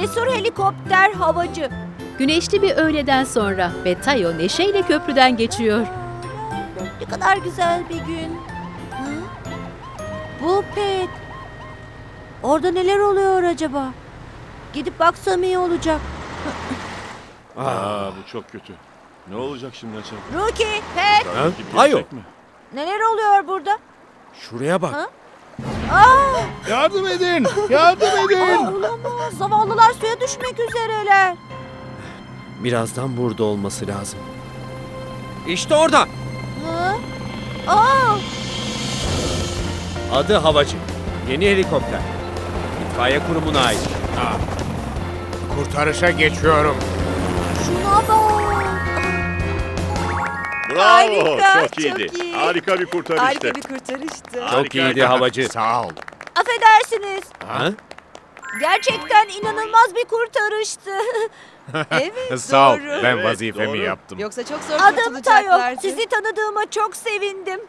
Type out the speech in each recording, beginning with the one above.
Cesur helikopter havacı. Güneşli bir öğleden sonra ve Tayo neşeyle köprüden geçiyor. Ne kadar güzel bir gün. Hı? Bu pet. Orada neler oluyor acaba? Gidip baksam iyi olacak. Aa bu çok kötü. Ne olacak şimdi acaba? Rookie, pet. Tabii ki Ayo. gelecek mi? Neler oluyor burada? Şuraya bak. Ha? Aa, Yardım edin. Yardım edin. aa, olamaz. Zavallılar suya düşmek üzereler. Birazdan burada olması lazım. İşte orada. Hı? Aa, Adı Havacı. Yeni helikopter. İtfaiye kurumuna ait. Kurtarışa geçiyorum. şuna bak. Bravo. Harika, çok iyiydi. çok iyi. Harika bir kurtarıştı. Harika bir kurtarıştı. Çok Harika. iyiydi Havacı. Sağ ol. Affedersiniz. Ha? Gerçekten inanılmaz bir kurtarıştı. Evet Sağ ol. doğru. Ben Evet, vazifemi doğru. yaptım. Yoksa çok zor Adım Tayo. kurtulacaklardı. Sizi tanıdığıma çok sevindim.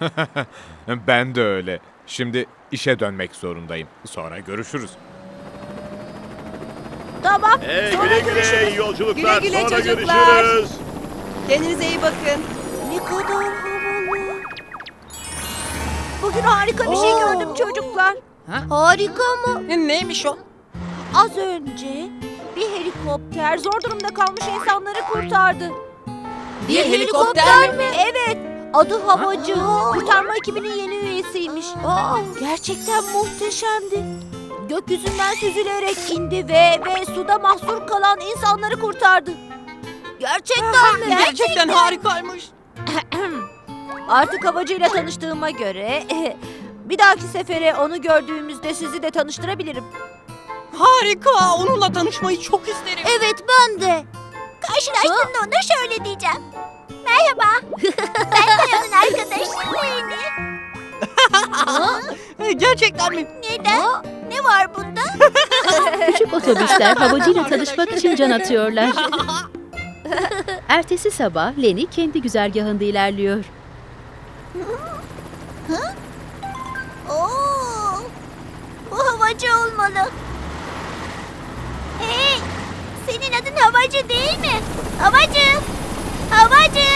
Ben de öyle. Şimdi işe dönmek zorundayım. Sonra görüşürüz. Tamam. Ee, sonra güle güle görüşürüz. iyi yolculuklar. Güle güle Sonra çocuklar. görüşürüz. Kendinize iyi bakın. Ne kadar havalı. Bugün harika bir şey Oo. gördüm çocuklar. Ha? Harika mı? Neymiş o? Az önce bir helikopter zor durumda kalmış insanları kurtardı. Bir helikopter mi? Evet. Adı Havacı. Kurtarma ekibinin yeni üyesiymiş. Gerçekten muhteşemdi. Gökyüzünden süzülerek indi ve ve suda mahsur kalan insanları kurtardı. Gerçekten mi? Gerçekten harikaymış. Artık havacıyla tanıştığıma göre bir dahaki sefere onu gördüğümüzde sizi de tanıştırabilirim. Harika. Onunla tanışmayı çok isterim. Evet ben de. Karşılaştığımda ona şöyle diyeceğim. Merhaba. ben Tayo'nun arkadaşı Leni. Ee, Gerçekten mi? Neden? Ne var bunda? Küçük otobüsler havacıyla tanışmak için can atıyorlar. Ertesi sabah Leni kendi güzergahında ilerliyor. Oo, bu havacı olmalı. Hey, senin adın havacı değil mi? Havacı, havacı.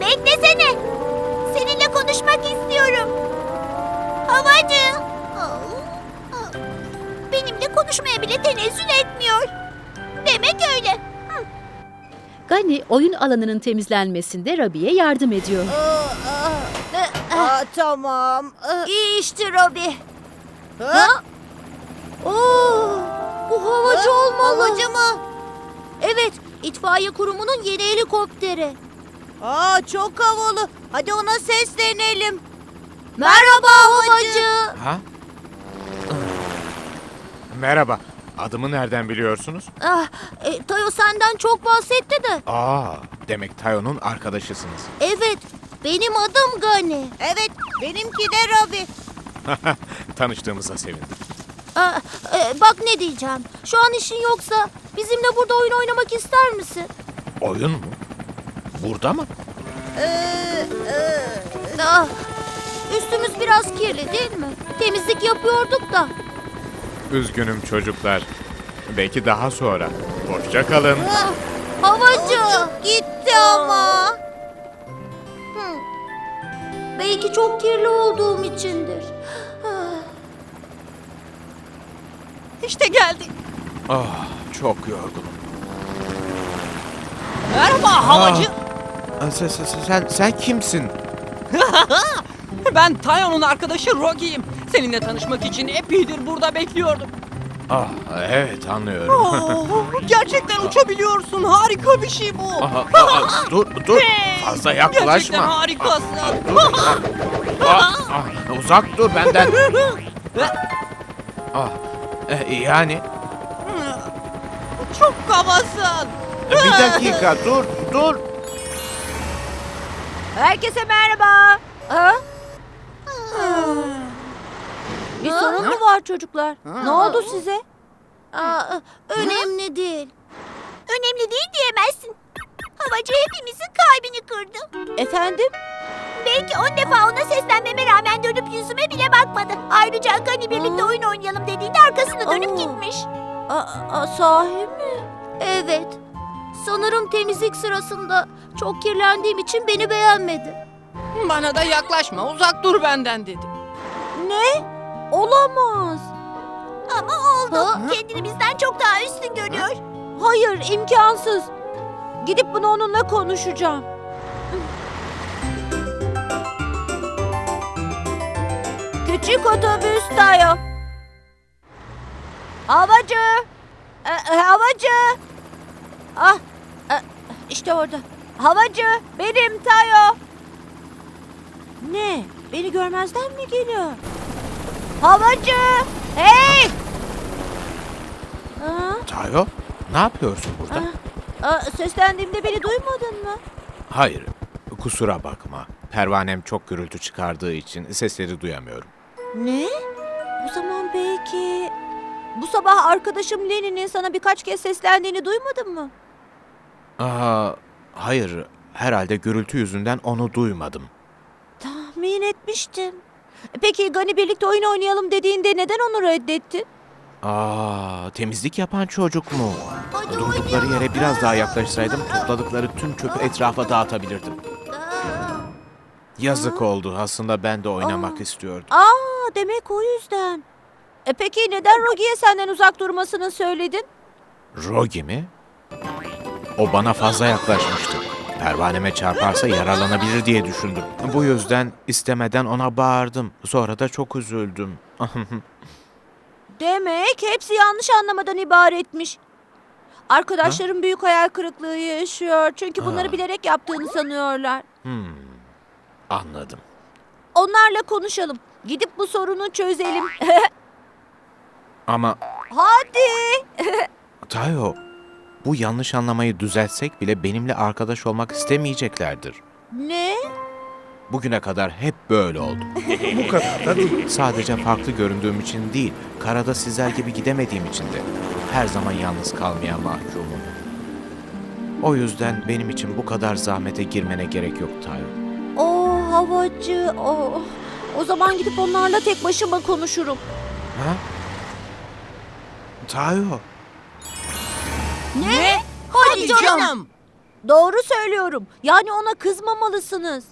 Beklesene. Seninle konuşmak istiyorum. Havacı. Benimle konuşmaya bile tenezzül etmiyor. Demek öyle. Gani oyun alanının temizlenmesinde Rabi'ye yardım ediyor. Aa, tamam. İyi işte Robi. Ha? Oo, bu havacı olmalı. Havacı mı? Evet, itfaiye kurumunun yeni helikopteri. Aa, çok havalı. Hadi ona seslenelim. Merhaba havacı. Ha? Merhaba. Adımı nereden biliyorsunuz? Ah, e, Tayo senden çok bahsetti de. Aa, demek Tayo'nun arkadaşısınız. Evet, benim adım Gani. Evet, benimki de Robi. Tanıştığımıza sevindim. Aa, e, bak ne diyeceğim. Şu an işin yoksa bizimle burada oyun oynamak ister misin? Oyun mu? Burada mı? Ah, üstümüz biraz kirli değil mi? Temizlik yapıyorduk da. Üzgünüm çocuklar. Belki daha sonra. Hoşça kalın. Ah, havacı. gitti ama. Belki çok kirli olduğum içindir. İşte geldik. Ah, çok yorgunum. Merhaba havacı. Aa, Sen, sen, sen, sen kimsin? Ben Tayo'nun arkadaşı Rocky'yim. Seninle tanışmak için epeydir burada bekliyordum. Ah, evet anlıyorum. Oo, gerçekten uçabiliyorsun. Harika bir şey bu. Aha, aa, dur, dur. Fazla Gerçekten yaklaşma. harikasın. Ah, ah, uzak dur benden. Ah, e, yani Çok havasın. bir dakika dur, dur. Herkese merhaba. Ha? Bir sorun mu var çocuklar? Ne oldu size? Aa, önemli değil. Önemli değil diyemezsin. Havacı hepimizin kalbini kırdı. Efendim? Belki on defa ona seslenmeme rağmen dönüp yüzüme bile bakmadı. Ayrıca Gani birlikte oyun oynayalım dediğinde arkasını dönüp gitmiş. Aa, sahi mi? Evet. Sanırım temizlik sırasında çok kirlendiğim için beni beğenmedi. Bana da yaklaşma uzak dur benden dedi. Ne? Olamaz. Ama oldu. Kendini bizden çok daha üstün görüyor. Hayır, imkansız. Gidip bunu onunla konuşacağım. Küçük otobüs Tayo. Havacı. E, e, havacı. Ah, e, işte orada. Havacı, benim Tayo. Ne? Beni görmezden mi geliyor? Havacı! Hey! Aa, Tayo, ne yapıyorsun burada? aa, seslendiğimde beni duymadın mı? Hayır, kusura bakma. Pervanem çok gürültü çıkardığı için sesleri duyamıyorum. Ne? O zaman belki... Bu sabah arkadaşım Lenin'in sana birkaç kez seslendiğini duymadın mı? Aa, hayır, herhalde gürültü yüzünden onu duymadım. Tahmin etmiştim. Peki Gani birlikte oyun oynayalım dediğinde neden onu reddettin? Aa, temizlik yapan çocuk mu? Durdukları yere biraz daha yaklaşsaydım topladıkları tüm çöpü etrafa dağıtabilirdim. Yazık oldu. Aslında ben de oynamak istiyordum. Aa, demek o yüzden. E peki neden Rogi'ye senden uzak durmasını söyledin? Rogi mi? O bana fazla yaklaşmıştı. Pervaneme çarparsa yaralanabilir diye düşündüm. Bu yüzden istemeden ona bağırdım. Sonra da çok üzüldüm. Demek hepsi yanlış anlamadan ibaretmiş. Arkadaşlarım büyük hayal kırıklığı yaşıyor. Çünkü bunları Aa. bilerek yaptığını sanıyorlar. hmm, anladım. Onlarla konuşalım. Gidip bu sorunu çözelim. Ama Hadi. Tayo, bu yanlış anlamayı düzeltsek bile benimle arkadaş olmak istemeyeceklerdir. Ne? Bugüne kadar hep böyle oldu. Bu kadar da değil. Sadece farklı göründüğüm için değil, karada sizler gibi gidemediğim için de her zaman yalnız kalmaya mahkumum. O yüzden benim için bu kadar zahmete girmene gerek yok Tayo. O havacı. O. O zaman gidip onlarla tek başıma konuşurum. Ha? Tayo, Ne? Hadi canım. Doğru söylüyorum. Yani ona kızmamalısınız.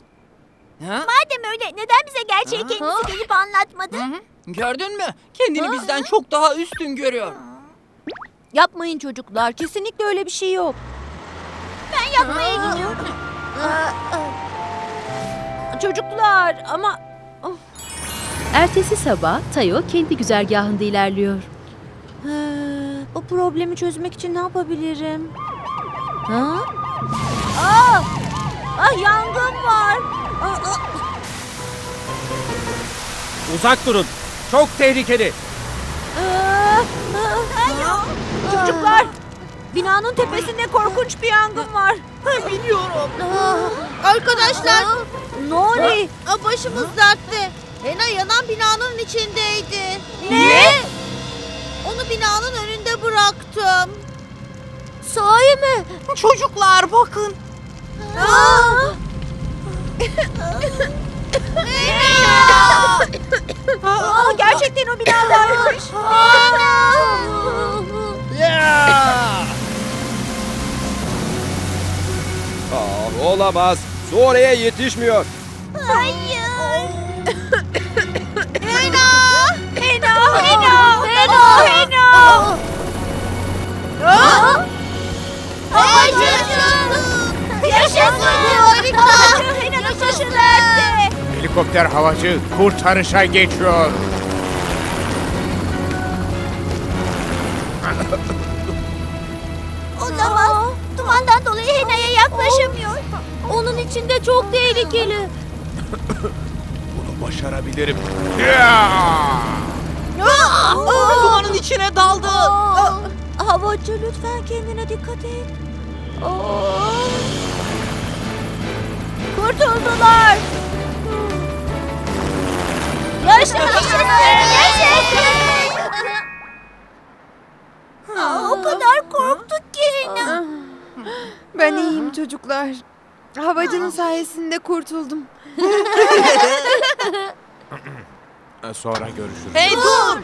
Ha? Madem öyle neden bize gerçeği kendisi gelip anlatmadı? Hı hı. Gördün mü? Kendini bizden çok daha üstün görüyor. Yapmayın çocuklar. Kesinlikle öyle bir şey yok. Ben yapmaya gidiyorum. Çocuklar ama Ertesi sabah Tayo kendi güzergahında ilerliyor. Ee, bu problemi çözmek için ne yapabilirim? Ha? Aa! Ah yangın var. Aa, aa. Uzak durun. Çok tehlikeli. Aa, aa. Çocuklar, binanın tepesinde korkunç bir yangın var. Biliyorum. Arkadaşlar, Nori, başımız dertte. Hena yanan binanın içindeydi. Ne? Onu binanın önünde bıraktım. Sahi mi? Çocuklar bakın. Aa! Aa, gerçekten o binadaymış. Aa, olamaz. Su oraya yetişmiyor. Hayır. Hena! Hena! Hena! Hena! Hena! Yaşasın! Yaşasın! Harika! Başı dertte. helikopter havacı kurtarışa geçiyor. Olamaz. Dumandan dolayı Hena'ya yaklaşamıyor. Onun içinde çok tehlikeli. Bunu başarabilirim. Ya! Dumanın içine daldı. Havacı lütfen kendine dikkat et. Aa. Kurtuldular. Yaşasın. Yaşasın. Aa, o kadar korktuk ki. Ben iyiyim çocuklar. Havacının sayesinde kurtuldum. Sonra görüşürüz. Hey dur.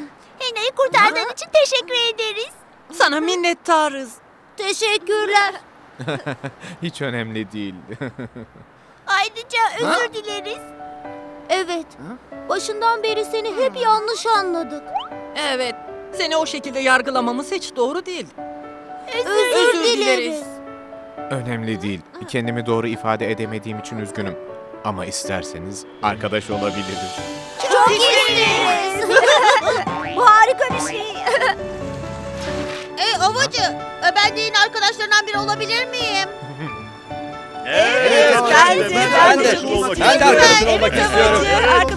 Beni kurtardığın için teşekkür ederiz. Sana minnettarız. Teşekkürler. Hiç önemli değil. Ayrıca özür dileriz. Evet. Başından beri seni hep yanlış anladık. Evet. Seni o şekilde yargılamamız hiç doğru değil. Özür, Özür dileriz. dileriz. önemli değil. Kendimi doğru ifade edemediğim için üzgünüm. Ama isterseniz arkadaş olabiliriz. Çok isteriz. Bu harika bir şey. Ey Ovacı, ben de yine arkadaşlarından biri olabilir miyim? Evet, ben de, ben de. Ben de arkadaşın olmak istiyorum.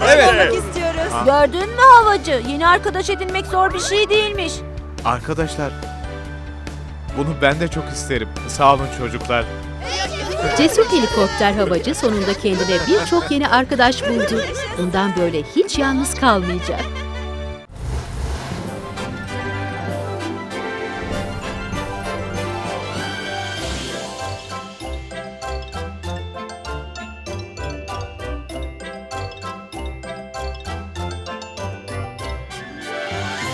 Evet. istiyoruz. Gördün mü Havacı? Yeni arkadaş edinmek zor bir şey değilmiş. Arkadaşlar, bunu ben de çok isterim. Sağ olun çocuklar. Cesur helikopter havacı sonunda kendine birçok yeni arkadaş buldu. Bundan böyle hiç yalnız kalmayacak.